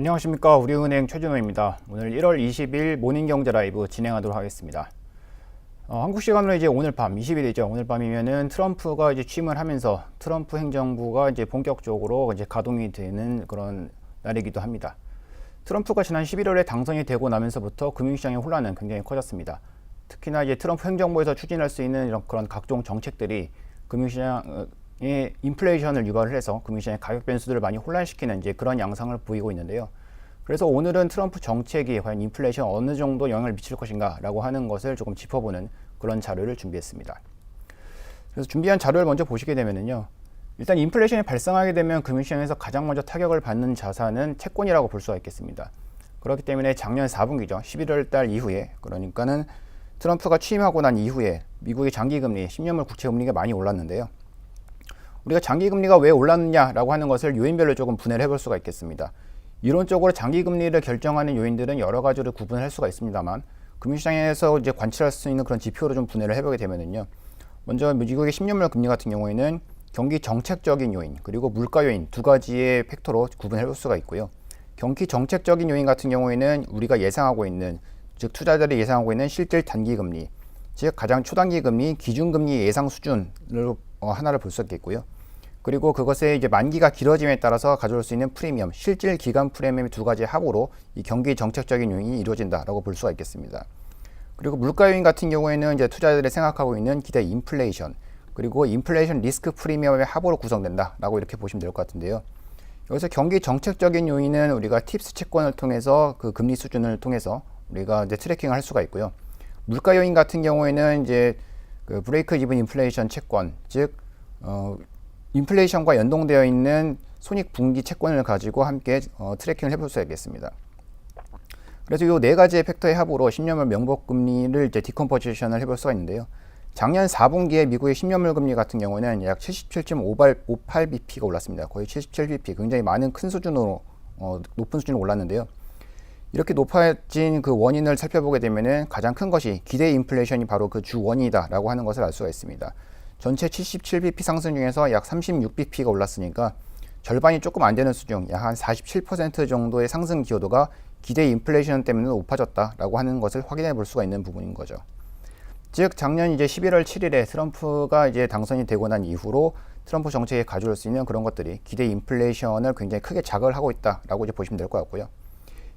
안녕하십니까 우리은행 최준호입니다. 오늘 1월 20일 모닝경제 라이브 진행하도록 하겠습니다. 어, 한국 시간으로 이제 오늘 밤 20일이죠. 오늘 밤이면은 트럼프가 이제 취임을 하면서 트럼프 행정부가 이제 본격적으로 이제 가동이 되는 그런 날이기도 합니다. 트럼프가 지난 11월에 당선이 되고 나면서부터 금융시장의 혼란은 굉장히 커졌습니다. 특히나 이제 트럼프 행정부에서 추진할 수 있는 이런 그런 각종 정책들이 금융시장의 인플레이션을 유발을 해서 금융시장의 가격 변수들을 많이 혼란시키는 이제 그런 양상을 보이고 있는데요. 그래서 오늘은 트럼프 정책이 과연 인플레이션 어느 정도 영향을 미칠 것인가라고 하는 것을 조금 짚어보는 그런 자료를 준비했습니다. 그래서 준비한 자료를 먼저 보시게 되면요. 일단 인플레이션이 발생하게 되면 금융시장에서 가장 먼저 타격을 받는 자산은 채권이라고 볼 수가 있겠습니다. 그렇기 때문에 작년 4분기죠. 11월 달 이후에 그러니까는 트럼프가 취임하고 난 이후에 미국의 장기금리, 10년물 국채 금리가 많이 올랐는데요. 우리가 장기금리가 왜 올랐느냐라고 하는 것을 요인별로 조금 분해를 해볼 수가 있겠습니다. 이론적으로 장기 금리를 결정하는 요인들은 여러 가지로 구분할 수가 있습니다만 금융시장에서 이제 관찰할 수 있는 그런 지표로 좀 분해를 해보게 되면은요. 먼저 미국의 10년물 금리 같은 경우에는 경기 정책적인 요인 그리고 물가 요인 두 가지의 팩터로 구분해 볼 수가 있고요. 경기 정책적인 요인 같은 경우에는 우리가 예상하고 있는 즉 투자자들이 예상하고 있는 실질 단기 금리 즉 가장 초단기 금리 기준 금리 예상 수준으로 어, 하나를 볼 수 있겠고요. 그리고 그것의 이제 만기가 길어짐에 따라서 가져올 수 있는 프리미엄, 실질 기간 프리미엄 두 가지 합으로 이 경기 정책적인 요인이 이루어진다라고 볼 수가 있겠습니다. 그리고 물가 요인 같은 경우에는 이제 투자자들이 생각하고 있는 기대 인플레이션, 그리고 인플레이션 리스크 프리미엄의 합으로 구성된다라고 이렇게 보시면 될 것 같은데요. 여기서 경기 정책적인 요인은 우리가 팁스 채권을 통해서 그 금리 수준을 통해서 우리가 이제 트래킹을 할 수가 있고요. 물가 요인 같은 경우에는 이제 그 브레이크 이븐 인플레이션 채권, 즉 어, 인플레이션과 연동되어 있는 손익 분기 채권을 가지고 함께 어, 트래킹을 있겠습니다. 그래서 이 네 가지의 팩터의 합으로 10년물 명목 금리를 이제 디컴포지션을 해볼 수가 있는데요. 작년 4분기에 미국의 10년물 금리 같은 경우는 약 77.58bp가 올랐습니다. 거의 77bp, 굉장히 많은 큰 수준으로 어, 높은 수준으로 올랐는데요. 이렇게 높아진 그 원인을 살펴보게 되면은 가장 큰 것이 기대 인플레이션이 바로 그 주 원인이다라고 하는 것을 알 수가 있습니다. 전체 77bp 상승 중에서 약 36bp가 올랐으니까 절반이 조금 안 되는 수준, 약 한 47% 정도의 상승 기여도가 기대 인플레이션 때문에 높아졌다라고 하는 것을 확인해 볼 수가 있는 부분인 거죠. 즉 작년 이제 11월 7일에 트럼프가 이제 당선이 되고 난 이후로 트럼프 정책에 가져올 수 있는 그런 것들이 기대 인플레이션을 굉장히 크게 자극을 하고 있다라고 이제 보시면 될 것 같고요.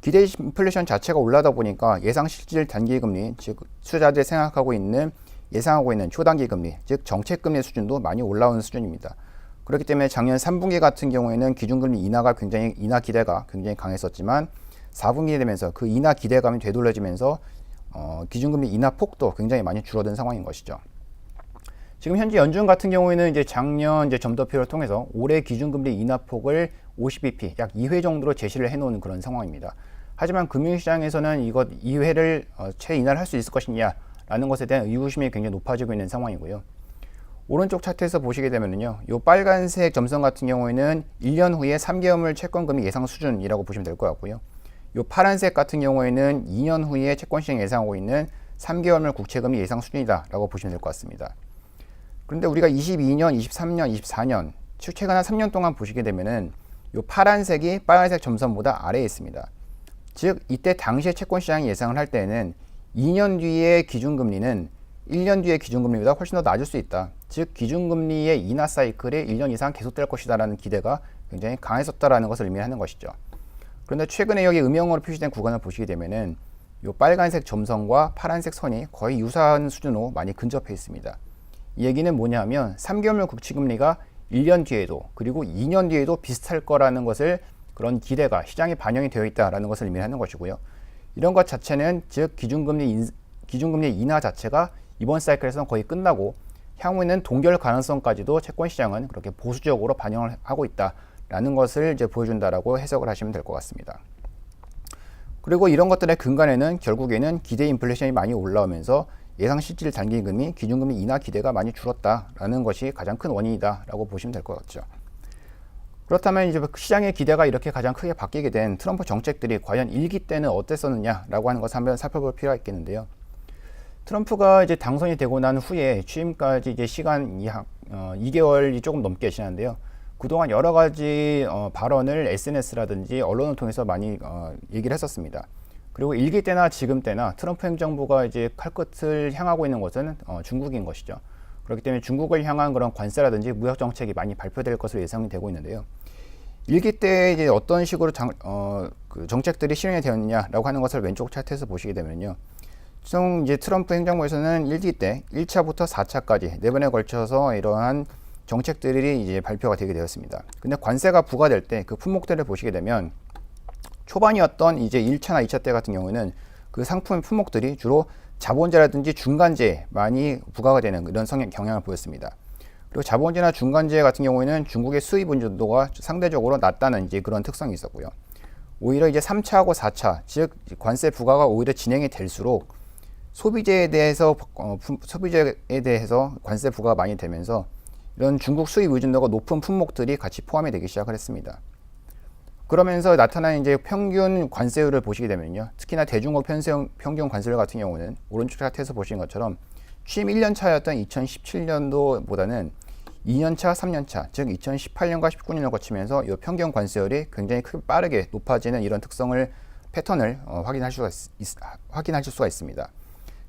기대 인플레이션 자체가 올라다 보니까 예상 실질 단기 금리, 즉 투자자들이 생각하고 있는 예상하고 있는 초단기 금리, 즉 정책 금리 수준도 많이 올라오는 수준입니다. 그렇기 때문에 작년 3분기 같은 경우에는 기준금리 인하가 굉장히 인하 기대가 굉장히 강했었지만 4분기 되면서 그 인하 기대감이 되돌려지면서 어, 기준금리 인하 폭도 굉장히 많이 줄어든 상황인 것이죠. 지금 현재 연준 같은 경우에는 이제 작년 이제 점도표를 통해서 올해 기준금리 인하 폭을 50bp 약 2회 정도로 제시를 해놓은 그런 상황입니다. 하지만 금융시장에서는 이것 2회를 어, 최인하를 할 수 있을 것이냐 라는 것에 대한 의구심이 굉장히 높아지고 있는 상황이고요. 오른쪽 차트에서 보시게 되면요. 이 빨간색 점선 같은 경우에는 1년 후에 3개월물 채권금리 예상 수준이라고 보시면 될 것 같고요. 이 파란색 같은 경우에는 2년 후에 채권 시장 예상하고 있는 3개월물 국채금리 예상 수준이다라고 보시면 될 것 같습니다. 그런데 우리가 22년, 23년, 24년 최근 한 3년 동안 보시게 되면은 이 파란색이 빨간색 점선보다 아래에 있습니다. 즉 이때 당시에 채권 시장이 예상을 할 때는 2년 뒤의 기준금리는 1년 뒤의 기준금리보다 훨씬 더 낮을 수 있다. 즉 기준금리의 인하 사이클이 1년 이상 계속될 것이다라는 기대가 굉장히 강했었다라는 것을 의미하는 것이죠. 그런데 최근에 여기 음영으로 표시된 구간을 보시게 되면은 이 빨간색 점선과 파란색 선이 거의 유사한 수준으로 많이 근접해 있습니다. 이 얘기는 뭐냐면 3개월물 국채금리가 1년 뒤에도 그리고 2년 뒤에도 비슷할 거라는 것을 그런 기대가 시장에 반영이 되어 있다라는 것을 의미하는 것이고요. 이런 것 자체는 즉 기준금리 인, 기준금리 인하 자체가 이번 사이클에서는 거의 끝나고 향후에는 동결 가능성까지도 채권 시장은 그렇게 보수적으로 반영을 하고 있다라는 것을 이제 보여준다라고 해석을 하시면 될 것 같습니다. 그리고 이런 것들의 근간에는 결국에는 기대 인플레이션이 많이 올라오면서 예상 실질 단기금리, 기준금리 인하 기대가 많이 줄었다라는 것이 가장 큰 원인이다라고 보시면 될 것 같죠. 그렇다면 이제 시장의 기대가 이렇게 가장 크게 바뀌게 된 트럼프 정책들이 과연 일기 때는 어땠었느냐라고 하는 것을 한번 살펴볼 필요가 있겠는데요. 트럼프가 이제 당선이 되고 난 후에 취임까지 이제 시간 이 어, 2개월이 조금 넘게 지났는데요. 그동안 여러 가지 어, 발언을 SNS라든지 언론을 통해서 많이 어, 얘기를 했었습니다. 그리고 일기 때나 지금 때나 트럼프 행정부가 이제 칼끝을 향하고 있는 것은 어, 중국인 것이죠. 그렇기 때문에 중국을 향한 그런 관세라든지 무역 정책이 많이 발표될 것으로 예상이 되고 있는데요. 일기 때 이제 어떤 식으로 장, 어, 그 정책들이 실행이 되었느냐라고 하는 것을 왼쪽 차트에서 보시게 되면요. 총 이제 트럼프 행정부에서는 일기 때 1차부터 4차까지 네 번에 걸쳐서 이러한 정책들이 이제 발표가 되게 되었습니다. 근데 관세가 부과될 때 그 품목들을 보시게 되면 초반이었던 이제 1차나 2차 때 같은 경우에는 그 상품 품목들이 주로 자본재라든지 중간재 많이 부과가 되는 이런 성향 경향을 보였습니다. 그리고 자본재나 중간재 같은 경우에는 중국의 수입 운전도가 상대적으로 낮다는 이제 그런 특성이 있었고요. 오히려 이제 3차하고 4차, 즉 관세 부과가 오히려 진행이 될수록 소비재에 대해서 어, 소비재에 대해서 관세 부과가 많이 되면서 이런 중국 수입 의존도가 높은 품목들이 같이 포함이 되기 시작을 했습니다. 그러면서 나타난 이제 평균 관세율을 보시게 되면요. 특히나 대중국 평균 관세율 같은 경우는 오른쪽 차트에서 보신 것처럼 취임 1년 차였던 2017년도보다는 2년 차, 3년 차, 즉 2018년과 19년을 거치면서 이 평균 관세율이 굉장히 크게 빠르게 높아지는 이런 특성을 패턴을 어, 확인할 수가 있, 확인하실 수가 있습니다.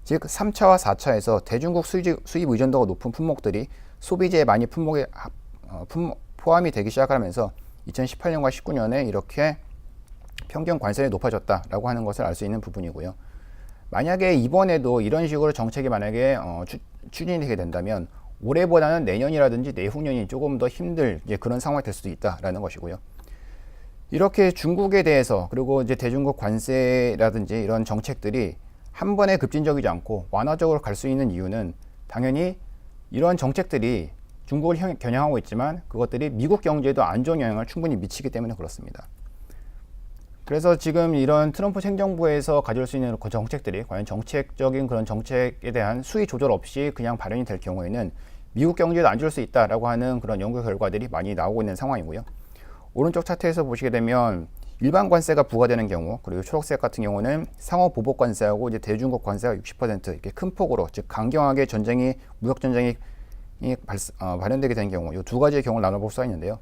즉 3차와 4차에서 대중국 수입, 수입 의존도가 높은 품목들이 소비재에 많이 품목에 어, 품, 포함이 되기 시작하면서 2018년과 19년에 이렇게 평균 관세율이 높아졌다라고 하는 것을 알 수 있는 부분이고요. 만약에 이번에도 이런 식으로 정책이 만약에 어, 추, 진이 되게 된다면 올해보다는 내년이라든지 내후년이 조금 더 힘들 그런 상황이 될 수도 있다라는 것이고요. 이렇게 중국에 대해서 그리고 이제 대중국 관세라든지 이런 정책들이 한 번에 급진적이지 않고 완화적으로 갈 수 있는 이유는 당연히 이러한 정책들이 중국을 겨냥하고 있지만 그것들이 미국 경제에도 안 좋은 영향을 충분히 미치기 때문에 그렇습니다. 그래서 지금 이런 트럼프 행정부에서 가져올 수 있는 그 정책들이 과연 정책적인 그런 정책에 대한 수위 조절 없이 그냥 발현이 될 경우에는 미국 경제도 안 좋을 수 있다라고 하는 그런 연구 결과들이 많이 나오고 있는 상황이고요. 오른쪽 차트에서 보시게 되면 일반 관세가 부과되는 경우 그리고 초록색 같은 경우는 상호 보복 관세하고 이제 대중국 관세가 60% 이렇게 큰 폭으로 즉 강경하게 전쟁이 무역 전쟁이 발, 어, 발현되게 된 경우 이 두 가지의 경우를 나눠볼 수가 있는데요.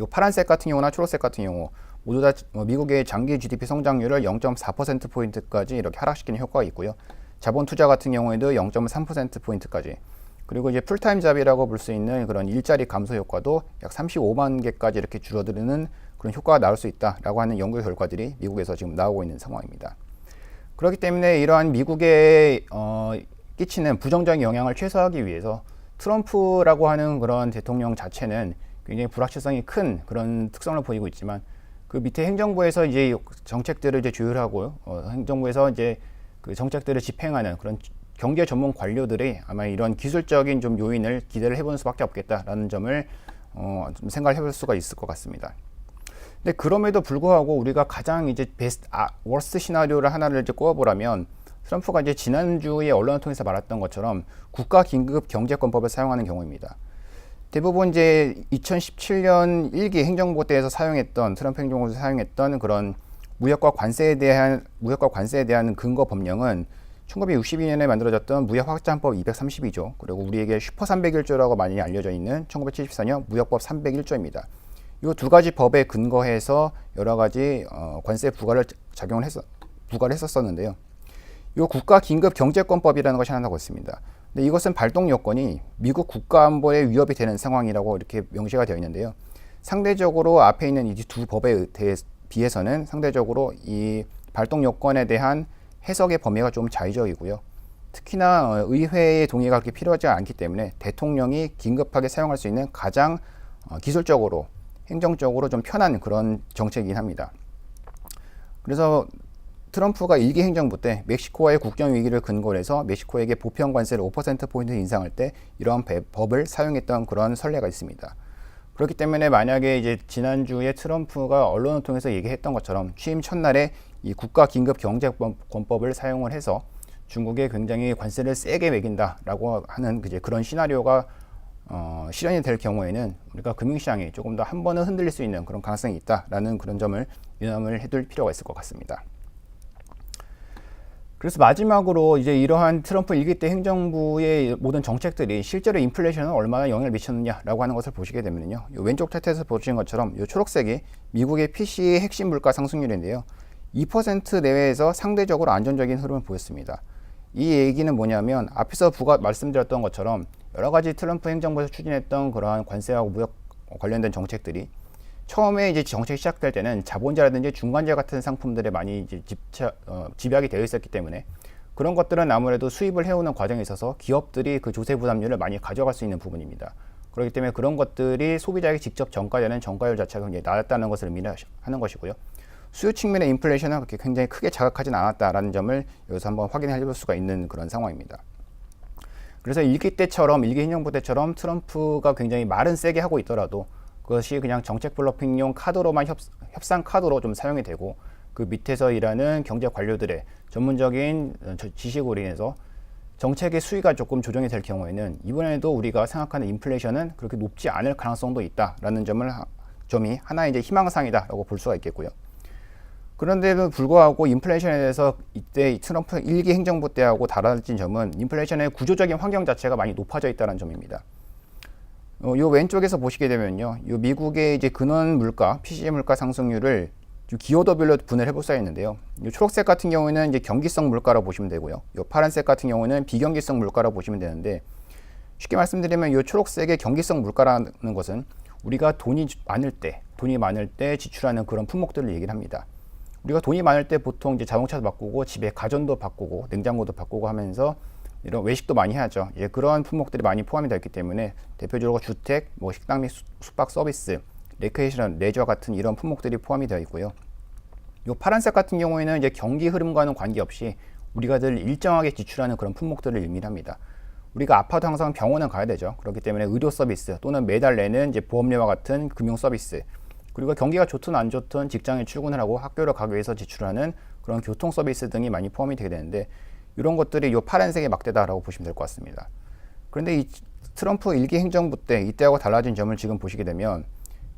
이 파란색 같은 경우나 초록색 같은 경우 모두 다 어, 미국의 장기 GDP 성장률을 0.4% 포인트까지 이렇게 하락시키는 효과가 있고요. 자본 투자 같은 경우에도 0.3% 포인트까지 그리고 이제 풀타임 잡이라고 볼 수 있는 그런 일자리 감소 효과도 약 35만 개까지 이렇게 줄어드는 그런 효과가 나올 수 있다라고 하는 연구 결과들이 미국에서 지금 나오고 있는 상황입니다. 그렇기 때문에 이러한 미국에 어, 끼치는 부정적인 영향을 최소화하기 위해서 트럼프라고 하는 그런 대통령 자체는 굉장히 불확실성이 큰 그런 특성을 보이고 있지만 그 밑에 행정부에서 이제 정책들을 이제 조율하고 어, 행정부에서 이제 그 정책들을 집행하는 그런 경제 전문 관료들이 아마 이런 기술적인 좀 요인을 기대를 해보는 수밖에 없겠다라는 점을 어, 좀 생각을 해볼 수가 있을 것 같습니다. 근데 그럼에도 불구하고 우리가 가장 이제 베스트 아, 워스트 시나리오를 하나를 이제 꼽아보라면 트럼프가 이제 지난주에 언론을 통해서 말했던 것처럼 국가 긴급 경제권법을 사용하는 경우입니다. 대부분 이제 2017년 1기 행정부 때에서 사용했던 트럼프 행정부에서 사용했던 그런 무역과 관세에 대한 무역과 관세에 대한 근거 법령은 1962년에 만들어졌던 무역 확장법 232조 그리고 우리에게 슈퍼 301조라고 많이 알려져 있는 1974년 무역법 301조입니다. 이 두 가지 법에 근거해서 여러 가지 어, 관세 부과를 작용을 했어 부과를 했었었는데요. 이 국가 긴급 경제권법이라는 것이 하나 더 있습니다. 근데 이것은 발동 요건이 미국 국가 안보에 위협이 되는 상황이라고 이렇게 명시가 되어 있는데요. 상대적으로 앞에 있는 이 두 법에 대해 비해서는 상대적으로 이 발동 요건에 대한 해석의 범위가 좀 자의적이고요. 특히나 어, 의회의 동의가 그렇게 필요하지 않기 때문에 대통령이 긴급하게 사용할 수 있는 가장 어, 기술적으로 행정적으로 좀 편한 그런 정책이긴 합니다. 그래서 트럼프가 일기 행정부 때 멕시코와의 국경 위기를 근거로 해서 멕시코에게 보편 관세를 5%포인트 인상할 때 이러한 법을 사용했던 그런 선례가 있습니다. 그렇기 때문에 만약에 이제 지난주에 트럼프가 언론을 통해서 얘기했던 것처럼 취임 첫날에 이 국가 긴급 경제 권법을 사용을 해서 중국에 굉장히 관세를 세게 매긴다라고 하는 이제 그런 시나리오가 어, 실현이 될 경우에는 우리가 금융시장이 조금 더 한 번은 흔들릴 수 있는 그런 가능성이 있다라는 그런 점을 유념을 해둘 필요가 있을 것 같습니다. 그래서 마지막으로 이제 이러한 트럼프 일기 때 행정부의 모든 정책들이 실제로 인플레이션에 얼마나 영향을 미쳤느냐라고 하는 것을 보시게 되면요. 요 왼쪽 차트에서 보시는 것처럼 요 초록색이 미국의 PC의 핵심 물가 상승률인데요. 2% 내외에서 상대적으로 안정적인 흐름을 보였습니다. 이 얘기는 뭐냐면 앞에서 부가 말씀드렸던 것처럼 여러 가지 트럼프 행정부에서 추진했던 그러한 관세하고 무역 관련된 정책들이 처음에 이제 정책이 시작될 때는 자본자라든지 중간재 같은 상품들에 많이 이제 집착, 어, 집약이 되어 있었기 때문에 그런 것들은 아무래도 수입을 해오는 과정에 있어서 기업들이 그 조세 부담률을 많이 가져갈 수 있는 부분입니다. 그렇기 때문에 그런 것들이 소비자에게 직접 전가되는 전가율 자체가 굉장히 낮았다는 것을 의미하는 것이고요. 수요 측면의 인플레이션은 그렇게 굉장히 크게 자극하지는 않았다라는 점을 여기서 한번 확인해 볼 수가 있는 그런 상황입니다. 그래서 일기 때처럼 일기 행정부 때처럼 트럼프가 굉장히 말은 세게 하고 있더라도 그것이 그냥 정책 블러핑용 카드로만 협, 협상 카드로 좀 사용이 되고 그 밑에서 일하는 경제 관료들의 전문적인 어, 지식으로 인해서 정책의 수위가 조금 조정이 될 경우에는 이번에도 우리가 생각하는 인플레이션은 그렇게 높지 않을 가능성도 있다라는 점을 점이 하나의 이제 희망상이다라고 볼 수가 있겠고요. 그런데도 불구하고 인플레이션에 대해서 이때 트럼프 일기 행정부 때하고 달라진 점은 인플레이션의 구조적인 환경 자체가 많이 높아져 있다는 점입니다. 어, 요 왼쪽에서 보시게 되면요. 요 미국의 이제 근원 물가, PCE 물가 상승률을 기여도별로 분해를 해볼 수가 있는데요. 요 초록색 같은 경우에는 이제 경기성 물가라고 보시면 되고요. 요 파란색 같은 경우는 비경기성 물가라고 보시면 되는데 쉽게 말씀드리면 요 초록색의 경기성 물가라는 것은 우리가 돈이 많을 때, 돈이 많을 때 지출하는 그런 품목들을 얘기를 합니다. 우리가 돈이 많을 때 보통 이제 자동차도 바꾸고 집에 가전도 바꾸고 냉장고도 바꾸고 하면서 이런 외식도 많이 하죠. 예, 그러한 품목들이 많이 포함이 되어 있기 때문에 대표적으로 주택, 뭐 식당 및 숙박 서비스, 레크레이션, 레저 같은 이런 품목들이 포함이 되어 있고요. 요 파란색 같은 경우에는 이제 경기 흐름과는 관계없이 우리가 늘 일정하게 지출하는 그런 품목들을 의미합니다. 우리가 아파도 항상 병원은 가야 되죠. 그렇기 때문에 의료 서비스 또는 매달 내는 이제 보험료와 같은 금융 서비스 그리고 경기가 좋든 안 좋든 직장에 출근을 하고 학교를 가기 위해서 지출하는 그런 교통 서비스 등이 많이 포함이 되게 되는데 이런 것들이 이 파란색의 막대다라고 보시면 될 것 같습니다. 그런데 이 트럼프 일기 행정부 때 이때하고 달라진 점을 지금 보시게 되면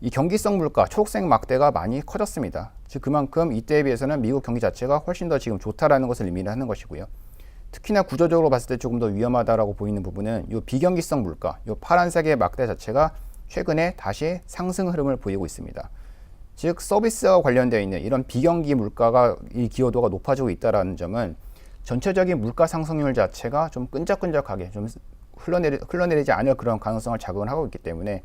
이 경기성 물가 초록색 막대가 많이 커졌습니다. 즉 그만큼 이때에 비해서는 미국 경기 자체가 훨씬 더 지금 좋다라는 것을 의미하는 것이고요. 특히나 구조적으로 봤을 때 조금 더 위험하다라고 보이는 부분은 이 비경기성 물가, 이 파란색의 막대 자체가 최근에 다시 상승 흐름을 보이고 있습니다. 즉 서비스와 관련되어 있는 이런 비경기 물가가 이 기여도가 높아지고 있다는 점은 전체적인 물가 상승률 자체가 좀 끈적끈적하게 좀 흘러내리, 흘러내리지 않을 그런 가능성을 작용을 하고 있기 때문에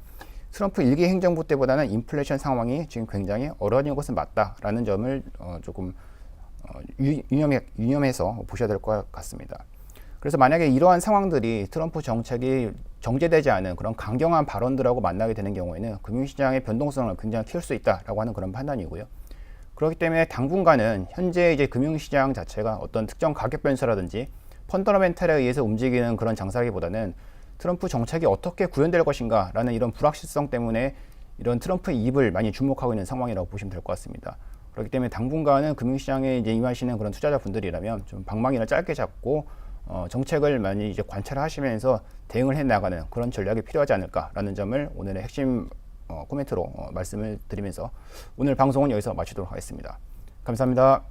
트럼프 일기 행정부 때보다는 인플레이션 상황이 지금 굉장히 어려워진 것은 맞다라는 점을 어, 조금 어, 유념해, 유념해서 보셔야 될 것 같습니다. 그래서 만약에 이러한 상황들이 트럼프 정책이 정제되지 않은 그런 강경한 발언들하고 만나게 되는 경우에는 금융시장의 변동성을 굉장히 키울 수 있다라고 하는 그런 판단이고요. 그렇기 때문에 당분간은 현재 이제 금융시장 자체가 어떤 특정 가격 변수라든지 펀더멘탈에 의해서 움직이는 그런 장사기보다는 트럼프 정책이 어떻게 구현될 것인가 라는 이런 불확실성 때문에 이런 트럼프 입을 많이 주목하고 있는 상황이라고 보시면 될 것 같습니다. 그렇기 때문에 당분간은 금융시장에 이제 임하시는 그런 투자자분들이라면 좀 방망이를 짧게 잡고 어, 정책을 많이 이제 관찰하시면서 대응을 해 나가는 그런 전략이 필요하지 않을까라는 점을 오늘의 핵심 어, 코멘트로 어, 말씀을 드리면서 오늘 방송은 여기서 마치도록 하겠습니다. 감사합니다.